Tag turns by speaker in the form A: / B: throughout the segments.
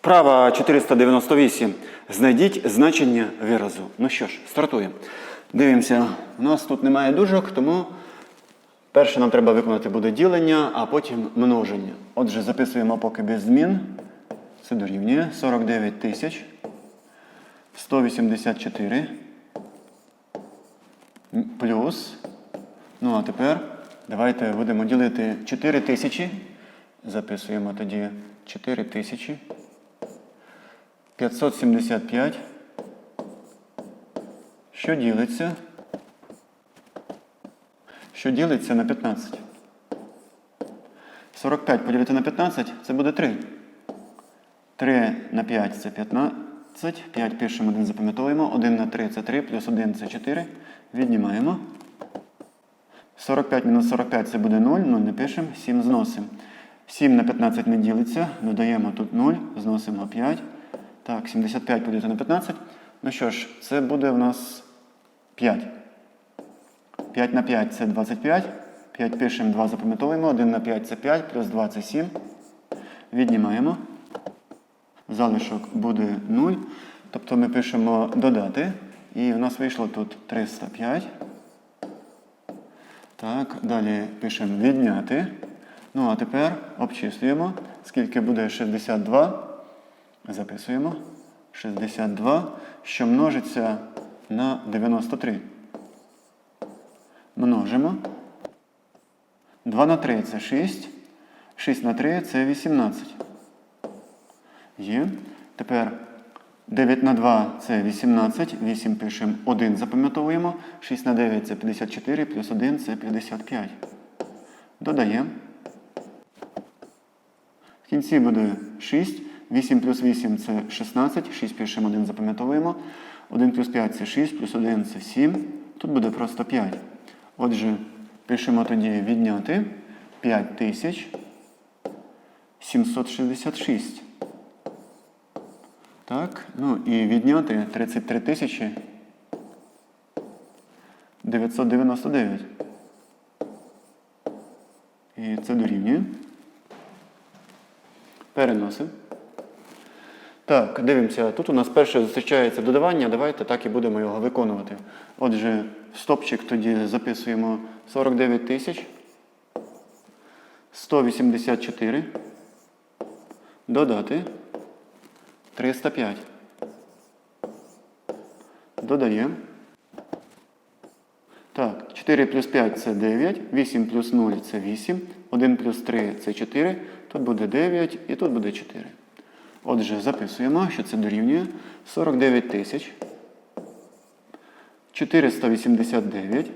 A: Вправа 498. Знайдіть значення виразу. Ну що ж, стартуємо. Дивимося, у нас тут немає дужок, тому перше нам треба виконати буде ділення, а потім множення. Отже, записуємо поки без змін. Це дорівнює 49 тисяч 184 плюс. Ну а тепер давайте будемо ділити 4 тисячі. Записуємо тоді 4 тисячі. 575. Що ділиться? Що ділиться на 15? 45 поділити на 15 це буде 3. 3 на 5 це 15. 5 пишемо, 1 запам'ятовуємо. 1 на 3 це 3, плюс 1 це 4. Віднімаємо. 45 мінус 45 це буде 0, 0 не пишемо, 7 зносимо. 7 на 15 не ділиться, додаємо тут 0, зносимо 5. Так, 75 поділити на 15. Ну що ж, це буде в нас 5. 5 на 5 це 25. 5 пишемо, 2 запам'ятовуємо. 1 на 5 це 5, плюс 2 це 7. Віднімаємо. Залишок буде 0. Тобто ми пишемо додати. І в нас вийшло тут 305. Так, далі пишемо відняти. Ну, а тепер обчислюємо, скільки буде 62. Записуємо. 62, що множиться на 93. Множимо. 2 на 3 це 6. 6 на 3 це 18. Є. Тепер 9 на 2 це 18. 8 пишемо 1, запам'ятовуємо. 6 на 9 це 54, плюс 1 це 55. Додаємо. В кінці буде 6. 8 плюс 8 це 16. 6 пишемо 1, запам'ятовуємо. 1 плюс 5 це 6, плюс 1 це 7. Тут буде просто 5. Отже, пишемо тоді відняти 5766. Так, ну і відняти 33 тисячі 999. І це дорівнює. Переносимо. Так, дивимося. Тут у нас перше зустрічається додавання. Давайте так і будемо його виконувати. Отже, стопчик тоді записуємо 49 тисяч 184. Додати 305. Додаємо. Так, 4 плюс 5 це 9, 8 плюс 0 це 8, 1 плюс 3 це 4, тут буде 9 і тут буде 4. Отже, записуємо, що це дорівнює 49 тисяч 489.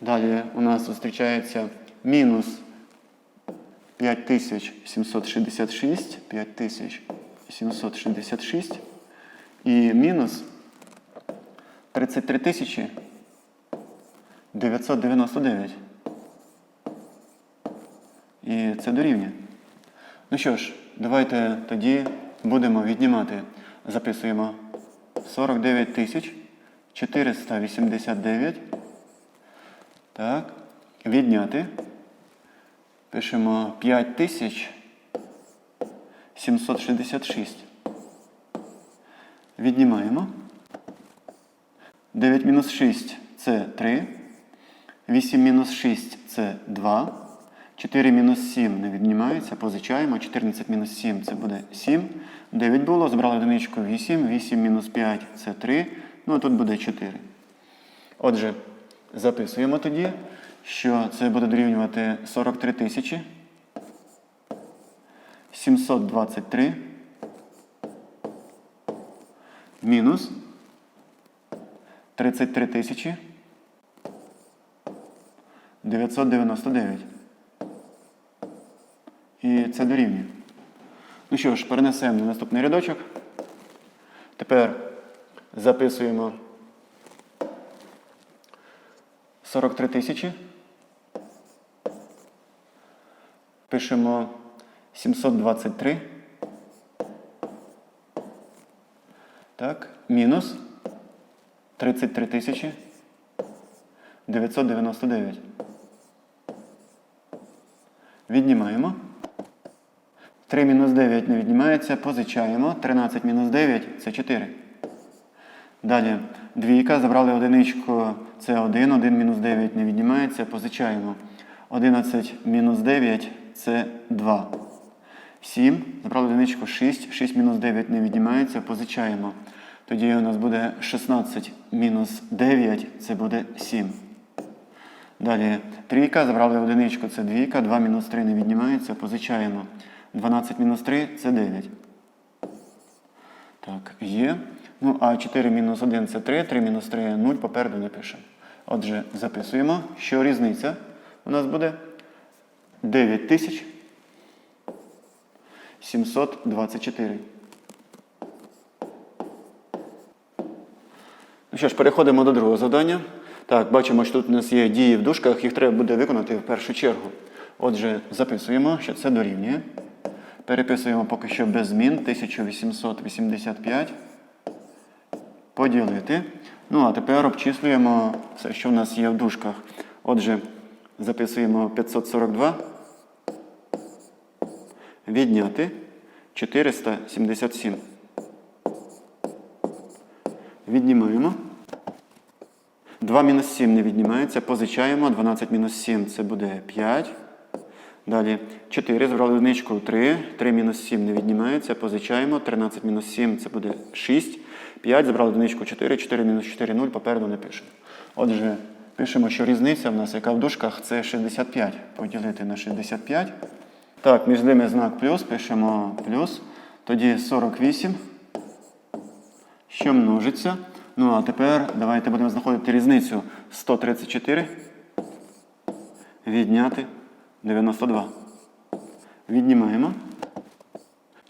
A: Далі у нас зустрічається мінус 5766, 5766 і мінус 33 тисячі 999. І це дорівнює. Ну що ж, давайте тоді будемо віднімати. Записуємо 49 тисяч 489. Так. Відняти. Пишемо 5 тисяч 766. Віднімаємо. 9 мінус 6 це 3. 8 мінус 6 це 2. 4 мінус 7 не віднімається, позичаємо. 14 мінус 7 це буде 7. 9 було, збрали одиничку 8. 8 мінус 5 це 3. Ну а тут буде 4. Отже, записуємо тоді, що це буде дорівнювати 43 тисячі 723 мінус 33 тисячі 999. І це дорівнює. Ну що ж, перенесемо на наступний рядочок. Тепер записуємо 43 тисячі. Пишемо 723. Так, мінус 33 тисячі 999. Віднімаємо. 3 мінус 9 не віднімається, позичаємо. 13 мінус 9 це 4. Далі. Двійка, забрали одиничку, це 1, 1 мінус 9 не віднімається, позичаємо. 11 мінус 9 це 2. 7, забрали одиничку. 6, 6 мінус 9 не віднімається, позичаємо. Тоді у нас буде 16 мінус 9, це буде 7. Далі. Трійка, забрали одиничку, це двійка, 2 мінус 3 не віднімається, позичаємо. 12 мінус 3 це 9. Так, є. Ну, а 4 мінус 1 це 3, 3 мінус 3 0, попереду не пишемо. Отже, записуємо, що різниця у нас буде 9724. Ну що ж, переходимо до другого завдання. Так, бачимо, що тут у нас є дії в дужках, їх треба буде виконати в першу чергу. Отже, записуємо, що це дорівнює. Переписуємо поки що без змін 1885 поділити. Ну, а тепер обчислюємо все, що в нас є в дужках. Отже, записуємо 542. Відняти 477. Віднімаємо. 2 мінус 7 не віднімається. Позичаємо. 12 мінус 7 це буде 5. Далі 4. Збрали одиничку 3. 3 мінус 7 не віднімається. Позичаємо. 13 мінус 7 це буде 6. 5. Забрали одиничку 4. 4 мінус 4 0. Попереду не пишемо. Отже, пишемо, що різниця в нас, яка в дужках, це 65. Поділити на 65. Так, між ними знак плюс. Пишемо плюс. Тоді 48 що множиться. Ну, а тепер давайте будемо знаходити різницю 134 відняти 92. Віднімаємо.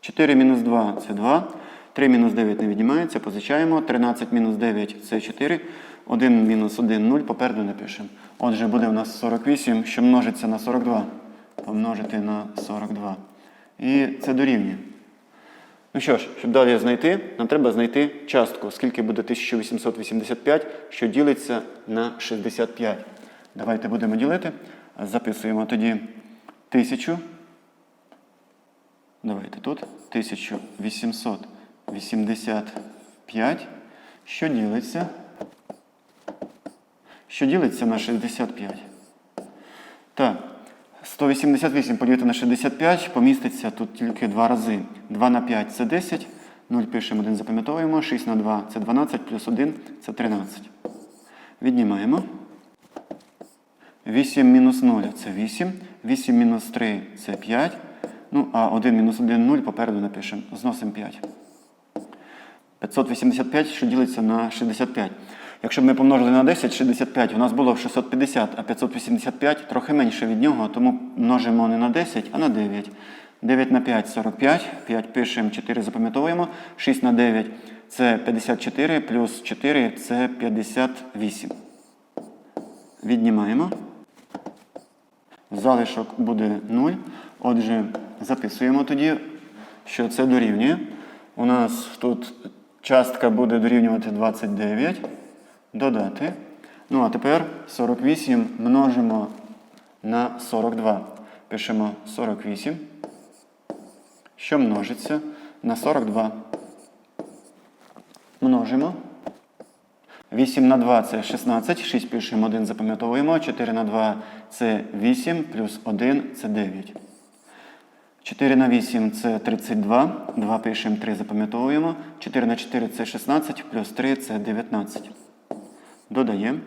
A: 4 мінус 2 це 2. 3 мінус 9 не віднімається, позичаємо. 13 мінус 9 це 4. 1 мінус 1 0, попереду не пишемо. Отже, буде у нас 48, що множиться на 42. Помножити на 42. І це дорівнює. Ну що ж, щоб далі знайти, нам треба знайти частку, скільки буде 1885, що ділиться на 65. Давайте будемо ділити. Записуємо тоді 1000. Давайте тут 1885, що ділиться. Що ділиться на 65. Так. 188 поділити на 65 поміститься тут тільки два рази. 2 на 5 це 10. 0 пишемо, 1 запам'ятовуємо. 6 на 2 це 12, плюс 1 це 13. Віднімаємо. 8 мінус 0 це 8. 8 мінус 3 це 5. Ну, а 1 мінус 1 0 попереду напишемо. Зносимо 5. 585, що ділиться на 65. Якщо б ми помножили на 10, 65, у нас було 650, а 585 трохи менше від нього, тому множимо не на 10, а на 9. 9 на 5 45, 5 пишемо, 4 запам'ятовуємо. 6 на 9 це 54, плюс 4 це 58. Віднімаємо. Залишок буде 0. Отже, записуємо тоді, що це дорівнює. У нас тут частка буде дорівнювати 29 додати. Ну, а тепер 48 множимо на 42. Пишемо 48, що множиться на 42. Множимо. 8 на 2 це 16, 6 пишемо, 1 запам'ятовуємо, 4 на 2 це 8, плюс 1 це 9. 4 на 8 це 32, 2 пишемо, 3 запам'ятовуємо, 4 на 4 це 16, плюс 3 це 19. Додаємо.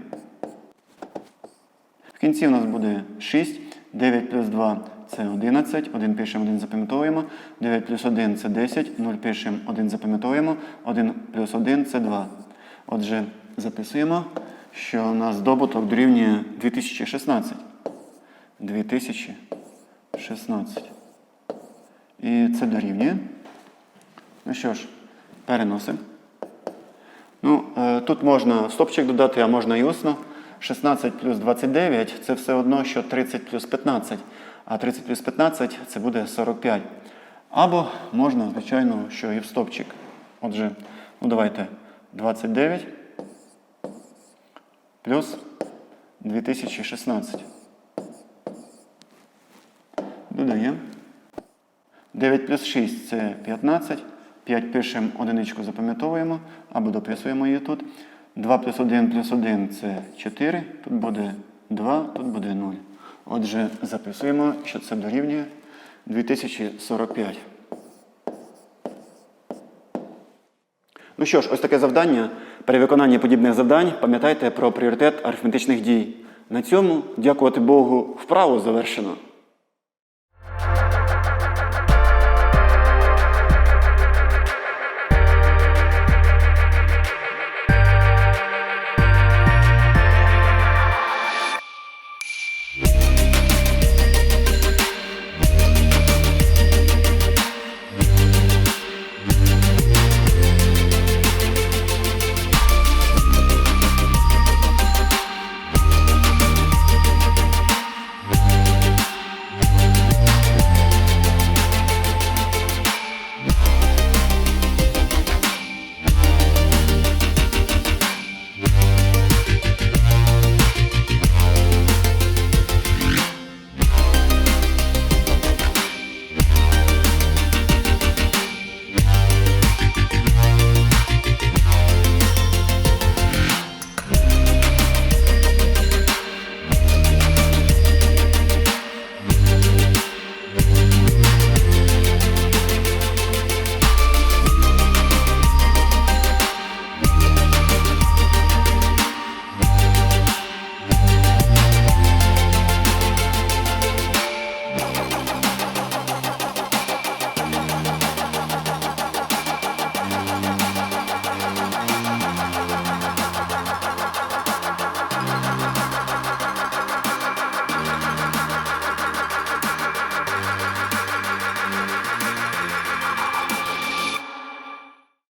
A: В кінці у нас буде 6. 9 плюс 2 це 11. 1 пишемо, 1 запам'ятовуємо. 9 плюс 1 це 10. 0 пишемо, 1 запам'ятовуємо. 1 плюс 1 це 2. Отже, записуємо, що у нас добуток дорівнює 2016. 2016. І це дорівнює. Ну що ж, переносимо. Ну, е, Тут можна стопчик додати, а можна і усно. 16 плюс 29 це все одно, що 30 плюс 15. А 30 плюс 15 це буде 45. Або можна, звичайно, що і в стопчик. Отже, ну давайте 29 плюс 2016. Додаємо. 9 плюс 6 це 15. 5 пишемо, одиничку запам'ятовуємо або дописуємо її тут. 2 плюс 1 плюс 1 це 4. Тут буде 2, тут буде 0. Отже, записуємо, що це дорівнює 2045. Ну що ж, ось таке завдання. При виконанні подібних завдань пам'ятайте про пріоритет арифметичних дій. На цьому, дякувати Богу, вправу завершено.